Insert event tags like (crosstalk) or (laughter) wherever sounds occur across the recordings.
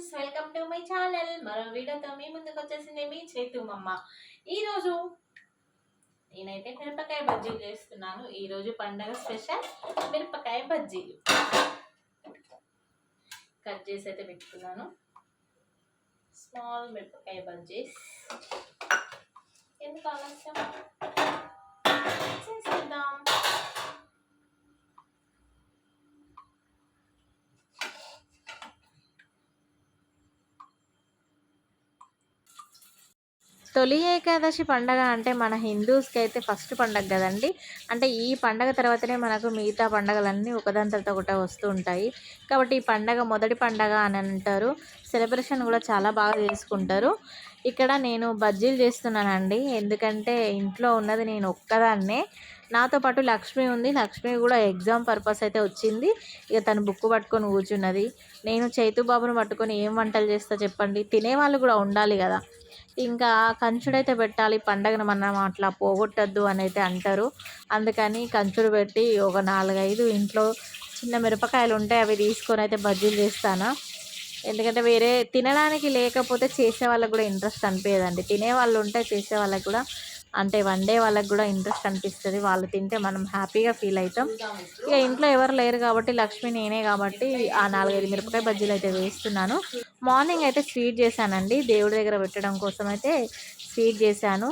Friends welcome to my channel. మరో వీడియోతో మీ ముందుకు వచ్చేసింది మీ చేతుమమ్మ ఈరోజు నేనైతే మిరపకాయ బజ్జీలు చేస్తున్నాను. ఈరోజు పండగ స్పెషల్ మిరపకాయ బజ్జీలు. కట్ చేసి అయితే పెట్టుకున్నాను. స్మాల్ మిరపకాయ బజ్జీస్. ఎందుకు ఆలస్యం? చేసేద్దాం. తొలి ఏకాదశి పండగ అంటే మన హిందూస్కి అయితే ఫస్ట్ పండగ కదండి. అంటే ఈ పండగ తర్వాతనే మనకు మిగతా పండగలన్నీ ఒకదాని తర్వాత ఒకటి వస్తూ ఉంటాయి. కాబట్టి ఈ పండగ మొదటి పండగ అని అంటారు. సెలబ్రేషన్ కూడా చాలా బాగా చేసుకుంటారు. ఇక్కడ నేను బజ్జీలు చేస్తున్నానండి. ఎందుకంటే ఇంట్లో ఉన్నది నేను ఒక్కదాన్నే. నాతో పాటు లక్ష్మి ఉంది. లక్ష్మి కూడా ఎగ్జామ్ పర్పస్ అయితే వచ్చింది. ఇక తను బుక్ పట్టుకొని కూర్చున్నది. నేను చైతుబాబును పట్టుకొని ఏం వంటలు చేస్తా చెప్పండి? తినేవాళ్ళు కూడా ఉండాలి కదా. ఇంకా కంచుడైతే పెట్టాలి. పండగను మనం అట్లా పోగొట్టద్దు అని అయితే అంటారు. అందుకని కంచుడు పెట్టి ఒక నాలుగైదు ఇంట్లో చిన్న మిరపకాయలు ఉంటాయి అవి తీసుకొని అయితే బజ్జీలు చేస్తాను. ఎందుకంటే వేరే తినడానికి లేకపోతే చేసే వాళ్ళకి కూడా ఇంట్రెస్ట్ అనిపించదండి తినే వాళ్ళు ఉంటే చేసే వాళ్ళకి కూడా అంటే వండే వాళ్ళకి కూడా ఇంట్రెస్ట్ అనిపిస్తుంది. వాళ్ళు తింటే మనం హ్యాపీగా ఫీల్ అవుతాం ఇక ఇంట్లో ఎవరు లేరు కాబట్టి లక్ష్మి నేనే కాబట్టి ఆ నాలుగైదు మిరపకాయ బజ్జీలు అయితే వేస్తున్నాను. మార్నింగ్ అయితే స్వీట్ చేశానండి. దేవుడి దగ్గర పెట్టడం కోసం అయితే స్వీట్ చేశాను.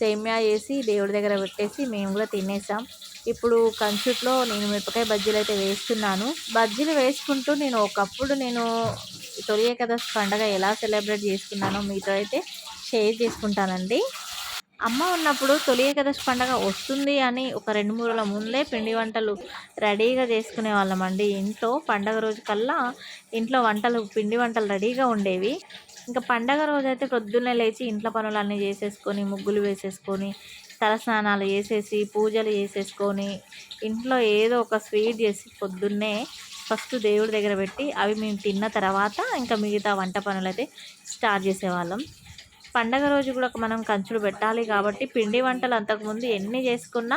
సేమ్యా చేసి దేవుడి దగ్గర పెట్టేసి మేము కూడా తినేసాం. ఇప్పుడు కంచుట్లో నేను మిరపకాయ బజ్జీలు అయితే వేస్తున్నాను. బజ్జీలు వేసుకుంటూ నేను ఒకప్పుడు నేను తొలి ఏకాదశి పండగ ఎలా సెలబ్రేట్ చేసుకున్నానో మీతో అయితే షేర్ చేసుకుంటానండి. అమ్మ ఉన్నప్పుడు తొలి ఏకాదశి పండగ వస్తుంది అని ఒక రెండు మూడు రోజుల ముందే పిండి వంటలు రెడీగా చేసుకునే వాళ్ళం అండి. ఇంట్లో పండగ రోజు కల్లా ఇంట్లో వంటలు పిండి వంటలు రెడీగా ఉండేవి. ఇంకా పండగ రోజు అయితే పొద్దున్నే లేచి ఇంట్లో పనులన్నీ చేసేసుకొని ముగ్గులు వేసేసుకొని తలస్నానాలు చేసేసి పూజలు చేసేసుకొని ఇంట్లో ఏదో ఒక స్వీట్ చేసి పొద్దున్నే ఫస్ట్ దేవుడి దగ్గర పెట్టి అవి మేము తిన్న తర్వాత ఇంకా మిగతా వంట పనులు అయితే స్టార్ట్ చేసేవాళ్ళం. పండగ రోజు కూడా మనం కంచుడు పెట్టాలి కాబట్టి పిండి వంటలు అంతకుముందు ఎన్ని చేసుకున్నా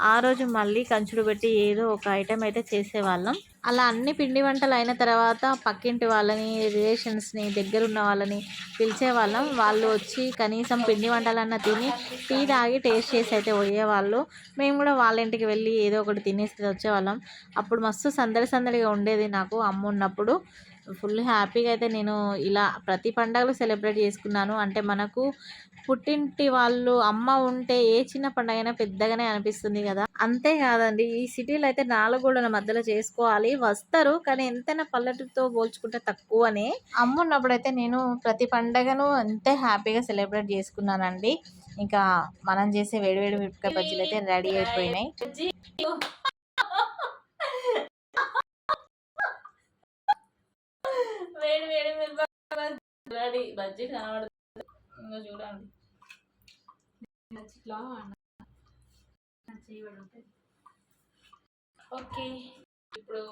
ఆ రోజు మళ్ళీ కంచుడు పెట్టి ఏదో ఒక ఐటెం అయితే చేసేవాళ్ళం. అలా అన్ని పిండి వంటలు అయిన తర్వాత పక్కింటి వాళ్ళని రిలేషన్స్ని దగ్గరున్న వాళ్ళని పిలిచేవాళ్ళం. వాళ్ళు వచ్చి కనీసం పిండి వంటలన్నా తిని టీ తాగి టేస్ట్ చేసి అయితే పోయేవాళ్ళు. మేము కూడా వాళ్ళ ఇంటికి వెళ్ళి ఏదో ఒకటి తినేసి వచ్చేవాళ్ళం. అప్పుడు మస్తు సందడి సందడిగా ఉండేది నాకు అమ్మ ఉన్నప్పుడు ఫుల్ హ్యాపీగా అయితే నేను ఇలా ప్రతి పండగలు సెలబ్రేట్ చేసుకున్నాను. అంటే మనకు పుట్టింటి వాళ్ళు అమ్మ ఉంటే ఏ చిన్న పండగ అయినా పెద్దగానే అనిపిస్తుంది కదా. అంతేకాదండి ఈ సిటీలో అయితే నాలుగు గోడల మధ్యలో చేసుకోవాలి. వస్తారు కానీ ఎంతైనా పల్లెటూరుతో పోల్చుకుంటే తక్కువనే. అమ్మ ఉన్నప్పుడు అయితే నేను ప్రతి పండగను అంతే హ్యాపీగా సెలబ్రేట్ చేసుకున్నానండి. ఇంకా మనం చేసే వేడివేడి మిరపకాయ బజ్జీలు అయితే రెడీ అయిపోయినాయి. రెడీ బజ్జీ కనబడుతుంది ఇంకా చూడండి. ఓకే. ఇప్పుడు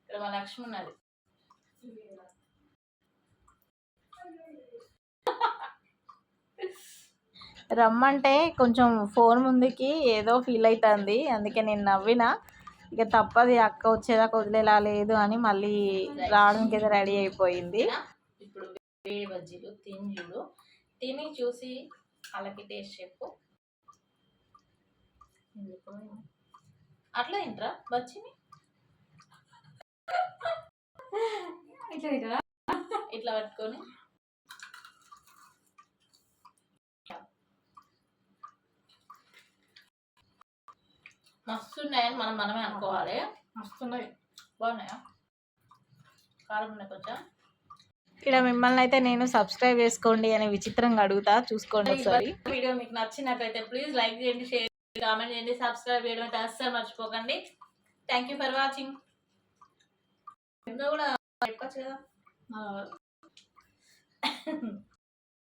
ఇక్కడ మా లక్ష్మి ఉన్నది. రమ్మంటే కొంచెం ఫోన్ ముందుకి ఏదో ఫీల్ అవుతుంది. అందుకే నేను నవ్విన. ఇక తప్పది అక్క వచ్చేదాకా వదిలేలా లేదు అని మళ్ళీ రావడానికి అయితే రెడీ అయిపోయింది. ఇప్పుడు వేడి బజ్జీలు తిని చూడు. తిని చూసి వాళ్ళకి టేస్ట్ చెప్పు. అట్లా తింటరా బజ్జీని? ఇట్లా పట్టుకొని. మస్తు ఉన్నాయని మనం మనమే అనుకోవాలి. వస్తున్నాయి బాగున్నాయా? కారం ఉన్నాయి కొంచెం. ఇక్కడ మిమ్మల్ని అయితే నేను సబ్స్క్రైబ్ చేసుకోండి అని విచిత్రంగా అడుగుతా. చూసుకోండి ఒకసారి. వీడియో మీకు నచ్చినట్లయితే ప్లీజ్ లైక్ చేయండి షేర్ కామెంట్ చేయండి సబ్స్క్రైబ్ చేయడం అయితే అస్సలు మర్చిపోకండి. థ్యాంక్ యూ ఫర్ వాచింగ్ కూడా చెప్పచ్చు కదా. (laughs)